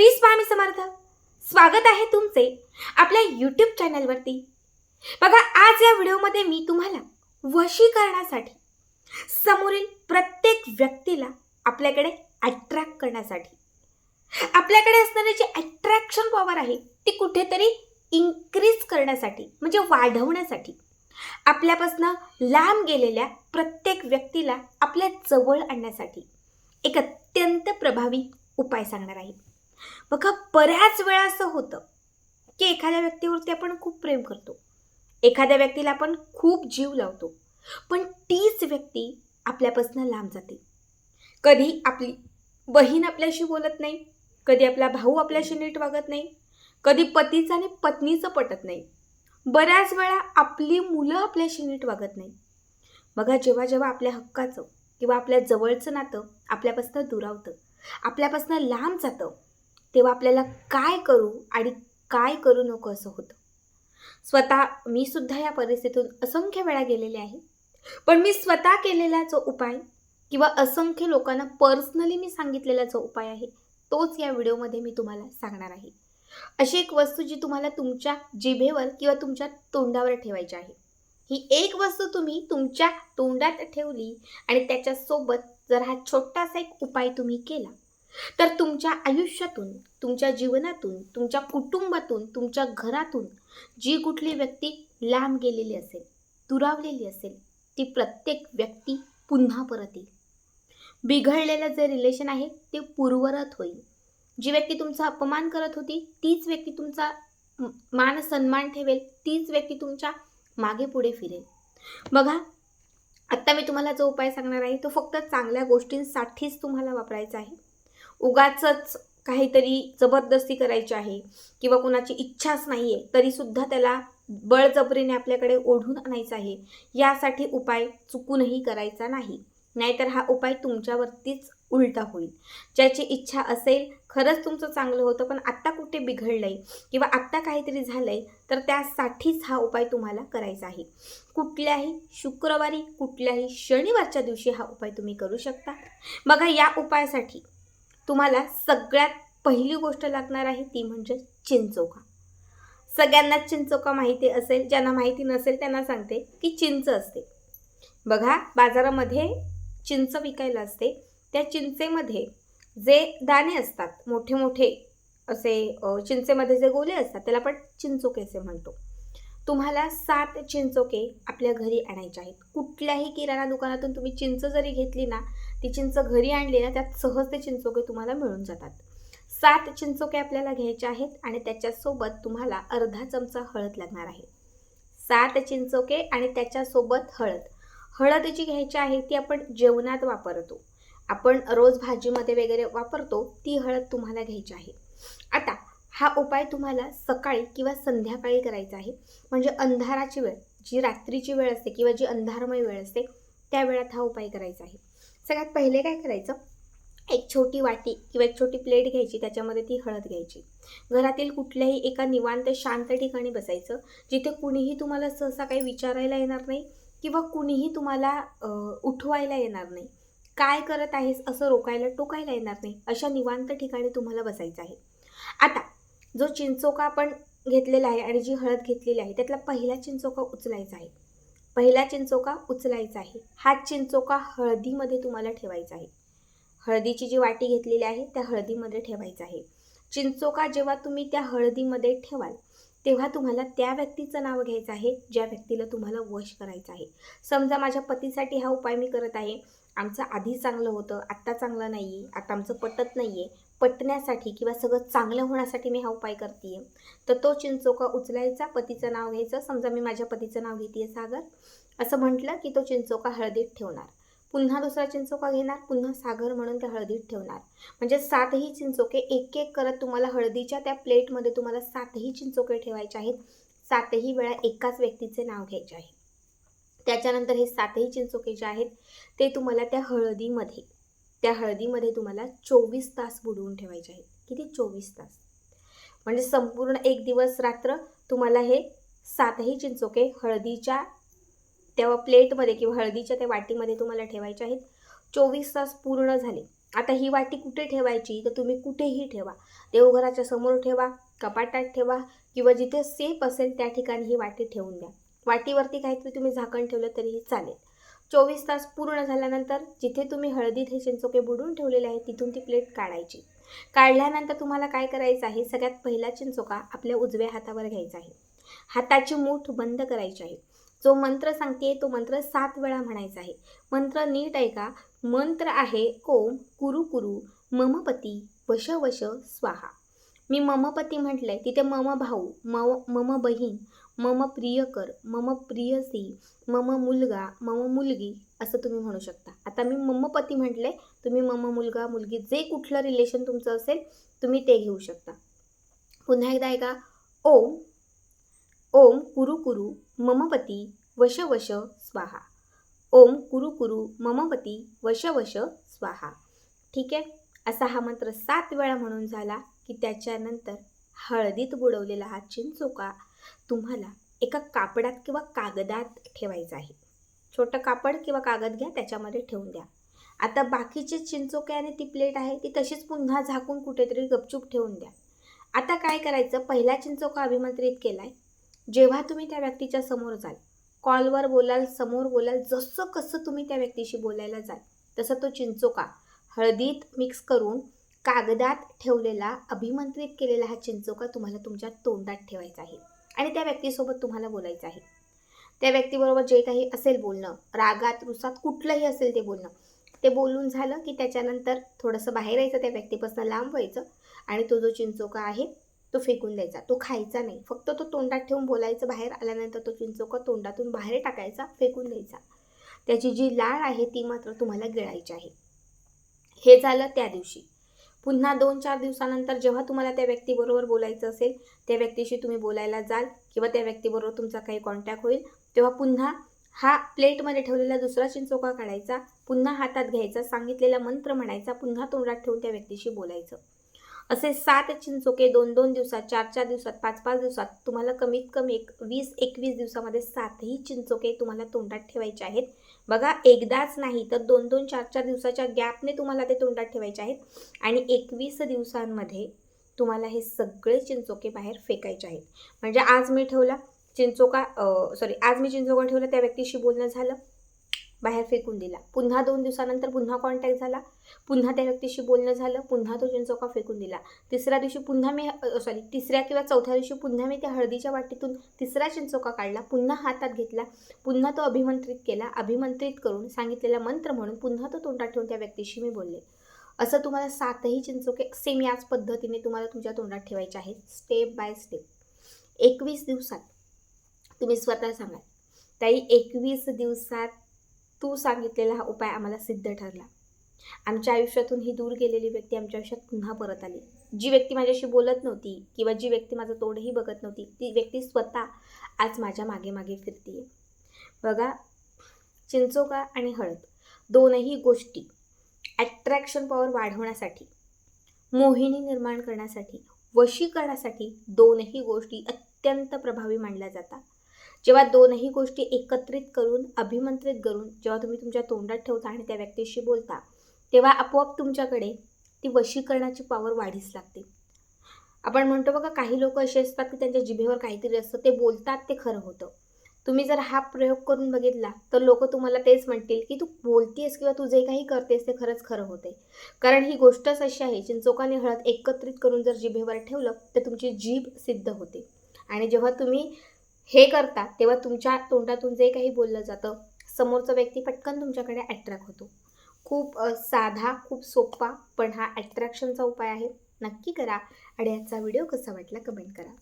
श्री स्वामी समर्थ. स्वागत आहे तुमचे आपल्या यूट्यूब चॅनलवरती बघा आज या व्हिडिओमध्ये मी तुम्हाला वशीकरणासाठी समोरील प्रत्येक व्यक्तीला आपल्याकडे अट्रॅक्ट करण्यासाठी आपल्याकडे असणारी जी अट्रॅक्शन पॉवर आहे ती कुठेतरी इन्क्रीज करण्यासाठी म्हणजे वाढवण्यासाठी आपल्यापासनं लांब गेलेल्या प्रत्येक व्यक्तीला आपल्या जवळ आणण्यासाठी एक अत्यंत प्रभावी उपाय सांगणार आहे. बघा बऱ्याच वेळा असं होतं की एखाद्या व्यक्तीवरती आपण खूप प्रेम करतो. एखाद्या व्यक्तीला आपण खूप जीव लावतो. पण तीच व्यक्ती आपल्यापासून लांब जाते. कधी आपली बहीण आपल्याशी बोलत नाही कधी आपला भाऊ आपल्याशी नीट वागत नाही कधी पतीचं आणि पत्नीचं पटत नाही. बऱ्याच वेळा आपली मुलं आपल्याशी नीट वागत नाही. बघा जेव्हा जेव्हा आपल्या हक्काचं किंवा आपल्या जवळचं नातं आपल्यापासून दुरावतं आपल्यापासून लांब जातं तेव्हा आपल्याला काय करू आणि काय करू नको असं होतं. स्वतः मी सुद्धा या परिस्थितीतून असंख्य वेळा गेलेले आहे. पण मी स्वतः केलेला जो उपाय किंवा असंख्य लोकांना पर्सनली मी सांगितलेला जो उपाय आहे तोच या व्हिडिओमध्ये मी तुम्हाला सांगणार आहे. अशी एक वस्तू जी तुम्हाला तुमच्या जिभेवर किंवा तुमच्या तोंडावर ठेवायची आहे. ही एक वस्तू तुम्ही तुमच्या तोंडात ठेवली आणि त्याच्यासोबत जर हा छोटासा एक उपाय तुम्ही केला तर तुमच्या आयुष्यातून तुमच्या जीवनातून तुमच्या कुटुंबातून तुमच्या घरातून जी कुठली व्यक्ती लांब गेलेली असेल दुरावलेली असेल ती प्रत्येक व्यक्ती पुन्हा परत येईल. बिघडलेलं जे रिलेशन आहे ते पूर्वरत होईल. जी व्यक्ती तुमचा अपमान करत होती तीच व्यक्ती तुमचा मान सन्मान ठेवेल तीच व्यक्ती तुमच्या मागे पुढे फिरेल. बघा आत्ता मी तुम्हाला जो उपाय सांगणार आहे तो फक्त चांगल्या गोष्टींसाठीच तुम्हाला वापरायचा आहे. उगाचच काहीतरी जबरदस्ती करायची आहे किंवा कुणाची इच्छाच नाही आहे तरीसुद्धा त्याला बळजबरीने आपल्याकडे ओढून आणायचं आहे. यासाठी उपाय चुकूनही करायचा नाही. नाहीतर हा उपाय तुमच्यावरतीच उलटा होईल. ज्याची इच्छा असेल खरंच तुमचं चांगलं होतं पण आत्ता कुठे बिघडलंय किंवा आत्ता काहीतरी झालंय तर त्यासाठीच हा उपाय तुम्हाला करायचा आहे. कुठल्याही शुक्रवारी कुठल्याही शनिवारच्या दिवशी हा उपाय तुम्ही करू शकता. बघा या उपायासाठी तुम्हाला सगळ्यात पहिली गोष्ट लागणार आहे ती म्हणजे चिंचोका सगळ्यांनाच चिंचोका माहिती असेल ज्यांना माहिती नसेल त्यांना सांगते की चिंच असते. बघा बाजारामध्ये चिंच विकायला असते. त्या चिंचेमध्ये जे दाणे असतात मोठे मोठे असे चिंचेमध्ये जे गोले असतात त्याला आपण चिंचोके असे म्हणतो. तुम्हाला सात चिंचोके आपल्या घरी आणायचे आहेत. कुठल्याही किराणा दुकानातून तुम्ही चिंच जरी घेतली ना ती चिंच घरी आणली ना त्यात सहज ते चिंचोके तुम्हाला मिळून जातात. सात चिंचोके आपल्याला घ्यायचे आहेत आणि त्याच्यासोबत तुम्हाला अर्धा चमचा हळद लागणार आहे. सात चिंचोके आणि त्याच्यासोबत हळद. हळद जी घ्यायची आहे ती आपण जेवणात वापरतो. आपण रोज भाजीमध्ये वगैरे वापरतो ती हळद तुम्हाला घ्यायची आहे. आता हा उपाय तुम्हाला सकाळी किंवा संध्याकाळी करायचा आहे. म्हणजे अंधाराची वेळ जी रात्रीची वेळ असते किंवा जी अंधारमय वेळ असते त्या वेळात हा उपाय करायचा आहे. सगळ्यात पहिले काय करायचं? एक छोटी वाटी किंवा एक छोटी प्लेट घ्यायची त्याच्यामध्ये ती हळद घ्यायची. घरातील कुठल्याही एका निवांत शांत ठिकाणी बसायचं जिथे कुणीही तुम्हाला सहसा काही विचारायला येणार नाही किंवा कुणीही तुम्हाला उठवायला येणार नाही. काय करत आहेस? असं रोकायला टोकायला येणार नाही. अशा निवांत ठिकाणी तुम्हाला बसायचं आहे. आता जो चिंचोका आपण घेतलेला आहे आणि जी हळद घेतलेली आहे त्यातला पहिला चिंचोका उचलायचा आहे. पहिला चिंचोका उचलायचा आहे. हा चिंचोका हळदीमध्ये तुम्हाला ठेवायचा आहे. हळदीची जी वाटी घेतलेली आहे त्या हळदीमध्ये ठेवायचा आहे. चिंचोका जेव्हा तुम्ही त्या हळदीमध्ये ठेवाल तेव्हा तुम्हाला त्या व्यक्तीचं नाव घ्यायचं आहे ज्या व्यक्तीला तुम्हाला वश करायचं आहे. समजा माझ्या पतीसाठी हा उपाय मी करत आहे. आमचं आधी चांगलं होतं आत्ता चांगलं नाही आहे आता आमचं पटत नाही आहे पटण्यासाठी किंवा सगळं चांगलं होण्यासाठी मी हा उपाय करते तर तो चिंचोका उचलायचा पतीचं नाव घ्यायचं. समजा मी माझ्या पतीचं नाव घेते सागर. असं म्हटलं की तो चिंचोका हळदीत ठेवणार. पुन्हा दुसरा चिंचोका घेणार पुन्हा सागर म्हणून त्या हळदीत ठेवणार. म्हणजे सातही चिंचोके एक एक करत तुम्हाला हळदीच्या त्या प्लेटमध्ये तुम्हाला सातही चिंचोके ठेवायचे आहेत. सातही वेळा एकाच व्यक्तीचे नाव घ्यायचे आहे. त्याच्यानंतर हे सातही चिंचोके जे आहेत ते तुम्हाला त्या हळदीमध्ये त्या हळदीमध्ये तुम्हाला चोवीस तास बुडवून ठेवायचे आहेत. किती? चोवीस तास. म्हणजे संपूर्ण एक दिवस रात्र तुम्हाला हे सातही चिंचोके हळदीच्या तेव्हा प्लेटमध्ये किंवा हळदीच्या त्या वाटीमध्ये तुम्हाला ठेवायचे आहेत. चोवीस तास पूर्ण झाले. आता ही वाटी कुठे ठेवायची? तर तुम्ही कुठेही ठेवा. देवघराच्या समोर ठेवा कपाटात ठेवा किंवा जिथे सेफ असेल त्या ठिकाणी ही वाटी ठेवून द्या. वाटीवरती काहीतरी तुम्ही झाकण ठेवलं तरीही चालेल. चोवीस तास पूर्ण झाल्यानंतर जिथे तुम्ही हळदी हे चोके बुडून ठेवलेले आहे तिथून ती प्लेट काढायची. काढल्यानंतर तुम्हाला काय करायचं आहे? सगळ्यात पहिला चिंचोका आपल्या उजव्या हातावर घ्यायचा आहे. हाताची मूठ बंद करायची आहे. जो मंत्र सांगते तो मंत्र सात वेळा म्हणायचा आहे. मंत्र नीट ऐका. मंत्र आहे ओम कुरु कुरु ममपती वश वश स्वाहा. मी ममपती म्हटलंय. तिथे मम भाऊ मम मम बहीण मम प्रियकर मम प्रियसी मम मुलगा मम मुलगी असं तुम्ही म्हणू शकता. आता मी ममपती म्हटले तुम्ही मम मुलगा मुलगी जे कुठलं रिलेशन तुमचं असेल तुम्ही ते घेऊ शकता. पुन्हा एकदा ऐका. ओम ओम कुरु कुरु ममपती वश वश स्वाहा. ओम कुरु कुरु ममपती वश वश स्वाहा. ठीक आहे? असा हा मंत्र सात वेळा म्हणून झाला की त्याच्यानंतर हळदीत बुडवलेला हा चिंचोका तुम्हाला एका कापडात किंवा कागदात ठेवायचं आहे. छोटं कापड किंवा कागद घ्या त्याच्यामध्ये ठेवून द्या. आता बाकीचे चिंचोके आणि ती प्लेट आहे ती तशीच पुन्हा झाकून कुठेतरी गपचूप ठेवून द्या. आता काय करायचं? पहिला चिंचोका अभिमंत्रित केला आहे जेव्हा तुम्ही त्या व्यक्तीच्या समोर जाल कॉलवर बोलाल समोर बोलाल जसं कसं तुम्ही त्या व्यक्तीशी बोलायला जाल तसं तो चिंचोका हळदीत मिक्स करून कागदात ठेवलेला अभिमंत्रित केलेला हा चिंचोका तुम्हाला तुमच्या तोंडात ठेवायचा आहे. आणि त्या व्यक्तीसोबत तुम्हाला बोलायचं आहे. त्या व्यक्तीबरोबर जे काही असेल बोलणं रागात रुसात कुठलंही असेल ते बोलणं ते बोलून झालं की त्याच्यानंतर थोडंसं बाहेर यायचं त्या व्यक्तीपासून लांब व्हायचं आणि तो जो चिंचोका आहे तो फेकून द्यायचा. तो खायचा नाही. फक्त तो तोंडात ठेवून बोलायचं बाहेर आल्यानंतर तो चिंचोका तोंडातून बाहेर टाकायचा फेकून द्यायचा. त्याची जी लाळ आहे ती मात्र तुम्हाला गिळायची आहे. हे झालं त्या दिवशी. पुन्हा दोन चार दिवसानंतर जेव्हा तुम्हाला त्या व्यक्तीबरोबर बोलायचं असेल त्या व्यक्तीशी तुम्ही बोलायला जाल किंवा त्या व्यक्तीबरोबर तुमचा काही कॉन्टॅक्ट होईल तेव्हा पुन्हा हा प्लेटमध्ये ठेवलेला दुसरा चिंचोका काढायचा पुन्हा हातात घ्यायचा सांगितलेला मंत्र म्हणायचा पुन्हा तोंडात ठेवून त्या व्यक्तीशी बोलायचं. असे सात चिंचोके दोन दोन दिवसात चार चार दिवसात पाच पाच दिवसात तुम्हाला कमीत कमी एक वीस एकवीस दिवसामध्ये सातही चिंचोके तुम्हाला तोंडात ठेवायचे आहेत. बघा एकदाच नाही तर दोन दोन चार चार दिवसाच्या गॅपने तुम्हाला ते तोंडात ठेवायचे आहेत आणि एकवीस दिवसांमध्ये तुम्हाला हे सगळे चिंचोके बाहेर फेकायचे आहेत. म्हणजे आज मी ठेवला चिंचोका सॉरी आज मी चिंचोका ठेवला त्या व्यक्तीशी बोलणं झालं. बाहेर फेकून दिला. पुन्हा दोन दिवसानंतर पुन्हा कॉन्टॅक्ट झाला. पुन्हा त्या व्यक्तीशी बोलणं झालं. पुन्हा तो चिंचोका फेकून दिला. तिसऱ्या दिवशी पुन्हा मी सॉरी तिसऱ्या किंवा चौथ्या दिवशी पुन्हा मी त्या हळदीच्या वाटीतून तिसरा चिंचोका काढला. पुन्हा हातात घेतला. पुन्हा तो अभिमंत्रित केला. अभिमंत्रित करून सांगितलेला मंत्र म्हणून पुन्हा तो तोंडात ठेवून त्या व्यक्तीशी मी बोलले. असं तुम्हाला सातही चिंचोके सेम याच पद्धतीने तुम्हाला तुमच्या तोंडात ठेवायचे आहेत स्टेप बाय स्टेप एकवीस दिवसात तुम्ही स्वतः सांगाल ताई एकवीस दिवसात तू सांगितलेला हा उपाय आम्हाला सिद्ध ठरला. आमच्या आयुष्यातून ही दूर गेलेली व्यक्ती आमच्या आयुष्यात पुन्हा परत आली. जी व्यक्ती माझ्याशी बोलत नव्हती किंवा जी व्यक्ती माझं तोंडही बघत नव्हती ती व्यक्ती स्वतः आज माझ्या मागे मागे फिरतीये. बघा चिंचोका आणि हळद दोनही गोष्टी ॲट्रॅक्शन पॉवर वाढवण्यासाठी मोहिनी निर्माण करण्यासाठी वशीकरणासाठी दोनही गोष्टी अत्यंत प्रभावी मानल्या जातात. जेव्हा दोनही गोष्टी एकत्रित करून अभिमंत्रित करून जेव्हा तुम्ही तुमच्या तोंडात ठेवता आणि त्या व्यक्तीशी बोलता तेव्हा आपोआप तुमच्याकडे ती वशीकरणाची पॉवर वाढीस लागते. आपण म्हणतो बघा काही लोक असे असतात की त्यांच्या जिभेवर काहीतरी असतं ते बोलतात ते खरं होतं. तुम्ही जर हा प्रयोग करून बघितला तर लोक तुम्हाला तेच म्हणतील की तू बोलतेस किंवा तू जे काही करतेस ते खरंच खरं होते कारण ही गोष्टच अशी आहे चिंचोकाने हळद एकत्रित करून जर जिभेवर ठेवलं तर तुमची जीभ सिद्ध होते. आणि जेव्हा तुम्ही हे करता तेव्हा तुमच्या तोंडातून जे काही बोललं जातं समोरचा व्यक्ती पटकन तुमच्याकडे अट्रॅक्ट होतो. खूप साधा खूप सोपा पण हा अट्रॅक्शनचा उपाय आहे. नक्की करा आणि याचा व्हिडिओ कसा वाटला कमेंट करा.